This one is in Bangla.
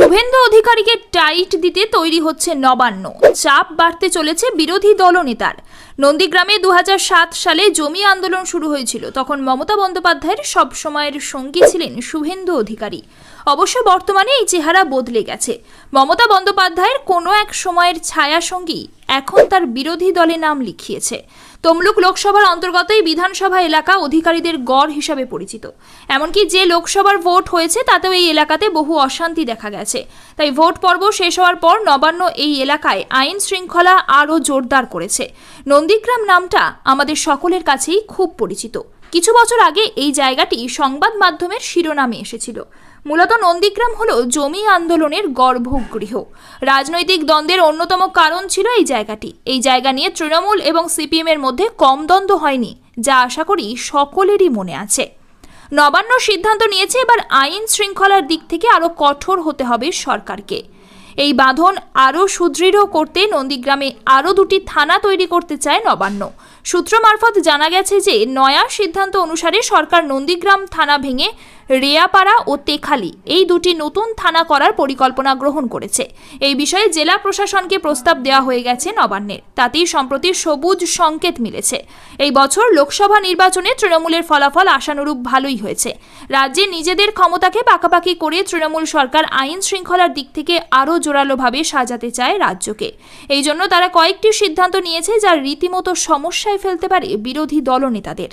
শুভেন্দু অধিকারীকে টাইট দিতে তৈরি হচ্ছে নবান্ন। চাপ বাড়তে চলেছে বিরোধী দলনেতার। নন্দীগ্রামে দু হাজার সাত সালে জমি আন্দোলন শুরু হয়েছিল। তখন মমতা বন্দ্যোপাধ্যায়ের সবসময়ের সঙ্গী ছিলেন শুভেন্দু অধিকারী। অবশ্য বর্তমানে এই চেহারা বদলে গেছে। মমতা বন্দ্যোপাধ্যায়ের কোনো এক সময়ের ছায়া সঙ্গী এখন তার বিরোধী দলে নাম লিখিয়েছে। তমলুক লোকসভার অন্তর্গত এই বিধানসভা এলাকা অধিকারীদের গড় হিসাবে পরিচিত। এমনকি যে লোকসভার ভোট হয়েছে, তাতেও এই এলাকাতে বহু অশান্তি দেখা গেছে। তাই ভোট পর্ব শেষ হওয়ার পর নবান্ন এই এলাকায় আইন শৃঙ্খলা আরও জোরদার করেছে। নন্দীগ্রাম নামটা আমাদের সকলের কাছেই খুব পরিচিত। কিছু বছর আগে এই জায়গাটি সংবাদ মাধ্যমের শিরোনামে এসেছিল। মূলত নন্দীগ্রাম হলো জমি আন্দোলনের গর্ভগৃহ। রাজনৈতিক দ্বন্দ্বের অন্যতম কারণ ছিল এই জায়গাটি। এই জায়গা নিয়ে তৃণমূল এবং সিপিএম এর মধ্যে কম দ্বন্দ্ব হয়নি, যা আশা করি সকলেরই মনে আছে। নবান্ন সিদ্ধান্ত নিয়েছে এবার আইন শৃঙ্খলার দিক থেকে আরও কঠোর হতে হবে সরকারকে। এই বাঁধন আরও সুদৃঢ় করতে নন্দীগ্রামে আরও দুটি থানা তৈরি করতে চায় নবান্ন। সূত্র মারফত জানা গেছে যে, নয়া সিদ্ধান্ত অনুসারে সরকার নন্দীগ্রাম থানা ভেঙে রেয়াপাড়া ও তেখালি এই দুটি নতুন থানা করার পরিকল্পনা গ্রহণ করেছে। এই বিষয়ে জেলা প্রশাসনকে প্রস্তাব দেওয়া হয়ে গেছে নবান্নের। তাতেই সম্প্রতি সবুজ সংকেত মিলেছে। এই বছর লোকসভা নির্বাচনে তৃণমূলের ফলাফল আশানুরূপ ভালোই হয়েছে। রাজ্যে নিজেদের ক্ষমতাকে পাকাপাকি করে তৃণমূল সরকার আইন শৃঙ্খলার দিক থেকে আরও জোরালোভাবে সাজাতে চায় রাজ্যকে। এই জন্য তারা কয়েকটি সিদ্ধান্ত নিয়েছে যা রীতিমতো সমস্যায় ফেলতে পারে বিরোধী দলনেতাদের।